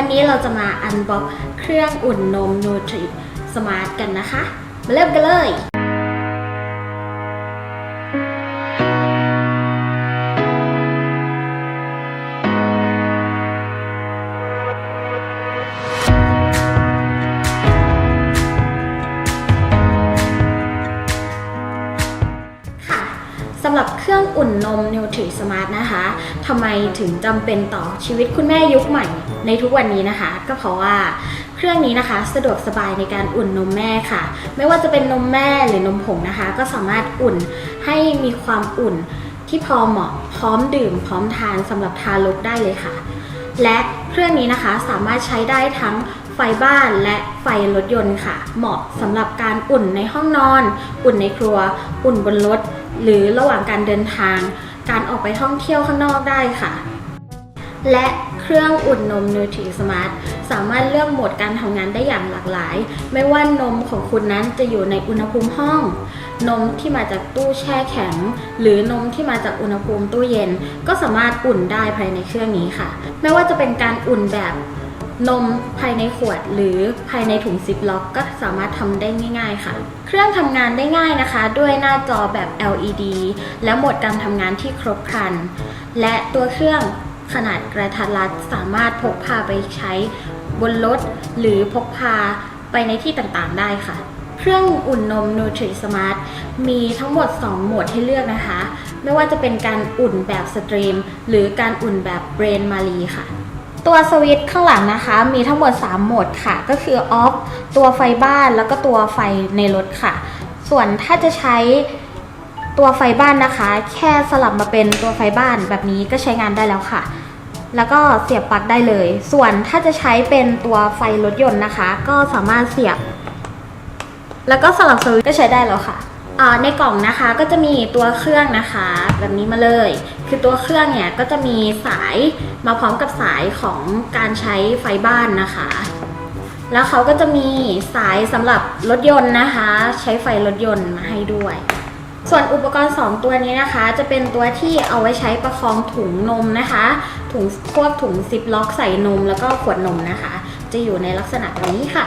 วันนี้เราจะมาอันบ็อกเครื่องอุ่นนมนูทริสมาร์ทกันนะคะ มาเริ่มกันเลย ครื่องอุ่นนม Nutri Smart นะคะทำไมถึงจำเป็นต่อชีวิตคุณแม่ยุคใหม่ในทุกวันนี้นะคะ ก็เพราะว่าเครื่องนี้นะคะ สะดวกสบายในการอุ่นนมแม่ค่ะ ไม่ว่าจะเป็นนมแม่หรือนมผงนะคะ ก็สามารถอุ่นให้มีความอุ่นที่พอเหมาะพร้อมดื่ม พร้อมทานสำหรับทารกได้เลยค่ะ และเครื่องนี้นะคะสามารถใช้ได้ทั้งไฟบ้านและไฟรถยนต์ค่ะ เหมาะสำหรับการอุ่นในห้องนอน อุ่นในครัว อุ่นบนรถ หรือระหว่างการเดินทาง การออกไปท่องเที่ยวข้างนอกได้ค่ะ และ เครื่องอุ่นนม Nutri Smart สามารถเลือกโหมดการทำงานได้อย่างหลากหลาย ไม่ว่านมของคุณนั้นจะอยู่ในอุณหภูมิห้อง นมที่มาจากตู้แช่แข็ง หรือนมที่มาจากอุณหภูมิตู้เย็น ก็สามารถอุ่นได้ภายในเครื่องนี้ค่ะ ไม่ว่าจะเป็นการอุ่นแบบนมภายในขวดหรือภายในถุงซิปล็อกก็สามารถทำได้ง่าย ๆ ค่ะ เครื่องทำงานได้ง่ายนะคะ ด้วยหน้าจอแบบ LED และโหมดการทำงานที่ครบครัน และตัวเครื่อง ขนาดกระทัดรัดสามารถพกพาไปใช้บนรถหรือพกพาไปในที่ต่างๆได้ค่ะ เครื่องอุ่นนม Nutri Smart มีทั้งหมด 2 โหมดให้เลือกนะคะ ไม่ว่าจะเป็นการอุ่นแบบสตรีม หรือการอุ่นแบบเบรนมารีค่ะตัวสวิตช์ข้างหลังนะคะ มีทั้งหมด 3 โหมดค่ะ ก็คือออฟตัวไฟบ้านแล้วก็ตัวไฟในรถค่ะ ส่วนถ้าจะใช้ ตัวไฟบ้านนะคะ แค่สลับมาเป็นตัวไฟบ้านแบบนี้ก็ใช้งานได้แล้วค่ะ แล้วก็เสียบปลั๊กได้เลย ส่วนถ้าจะใช้เป็นตัวไฟรถยนต์นะคะ ก็สามารถเสียบ แล้วก็สลับสวิตช์ก็ใช้ได้แล้วค่ะในกล่องนะคะก็จะมีตัวเครื่องนะคะ แบบนี้มาเลย คือตัวเครื่องเนี่ยก็จะมีสายมาพร้อมกับสายของการใช้ไฟบ้านนะคะ แล้วเขาก็จะมีสายสำหรับรถยนต์นะคะ ใช้ไฟรถยนต์มาให้ด้วย ส่วนอุปกรณ์ 2 ตัวนี้นะคะ จะเป็นตัวที่เอาไว้ใช้ประคองถุงนมนะคะ ถุงพวกถุงซิปล็อกใส่นมแล้วก็ขวดนมนะคะ จะอยู่ในลักษณะแบบนี้ค่ะ